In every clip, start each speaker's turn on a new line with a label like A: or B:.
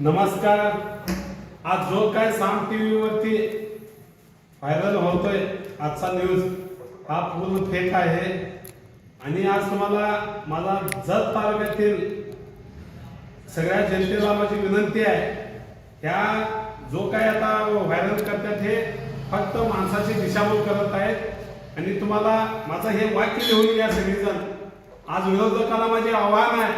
A: नमस्कार. आज जो काय साम टीव्ही वरती व्हायरल होतोय आजचा न्यूज हा पूर्ण फेक आहे. आणि आज तुम्हाला माझा जत तालुक्यातील सगळ्या जनतेला माझी विनंती आहे ह्या जो काय आता व्हायरल करतात हे फक्त माणसाची दिशाभूल करत आहेत. आणि तुम्हाला माझं हे वाक्य लिहून घ्या सगळेजण. आज विरोधकाला माझे आव्हान आहे.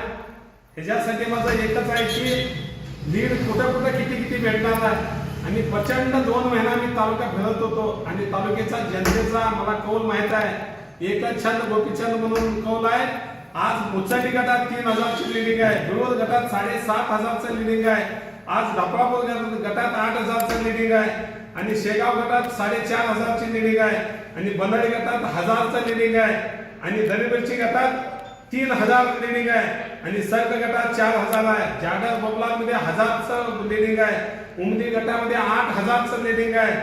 A: ह्याच्यासाठी माझं एकच आहे की लीड कुठं कुठं किती किती भेटणार आहे? आणि प्रचंड दोन महिना मी तालुका फिरत होतो आणि तालुक्याचा जनतेचा मला कौल माहीत आहे. एकच छंद गोपीचंद म्हणून कौल आहे. आज मुचाटी गटात तीन हजारची लिडिंग आहे. विरोध गटात साडेसात हजारचं लिडिंग आहे. आज धपापूर गटात आठ हजारचं लिडिंग आहे. आणि शेगाव गटात साडेचार हजारची लिडिंग आहे. आणि बनळी गटात हजारचं लिडिंग आहे. आणि दरिबरची गटात तीन हजार लिडिंग आहे. आणि सर्ग गटात चार हजार आहे. जागर बबलामध्ये हजारचं लिडिंग आहे. उमदी गटामध्ये आठ हजारचं लिडिंग आहे.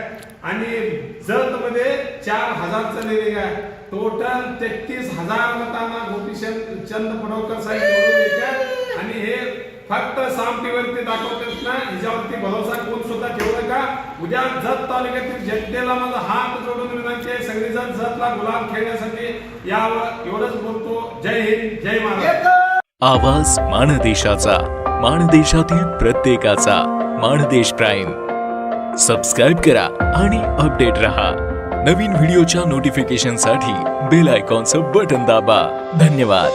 A: आणि जतमध्ये चार हजारचं लिडिंग आहे. टोटल तेहतीस हजार मतांना गोपीचंद चंद पडवकर साहेब निवडून येतात आणि हे फक्त साम टीव्हीवरती दाखवतात ना ह्याच्यावरती भरोसा कोण सुद्धा ठेवलं उद्या जत तालुक्यातील जनतेला माझा हात जोडून विनंती आहे. सगळेजण जतला गुलाब खेळण्यासाठी यावर एवढंच बोलतो. जय हिंद जय महाराज
B: आवाज माणदेशाचा माणदेशातील प्रत्येकाचा माणदेश प्राईम. सबस्क्राईब करा आणि अपडेट रहा. नवीन व्हिडिओच्या नोटिफिकेशनसाठी बेल आयकॉनचं बटन दाबा. धन्यवाद.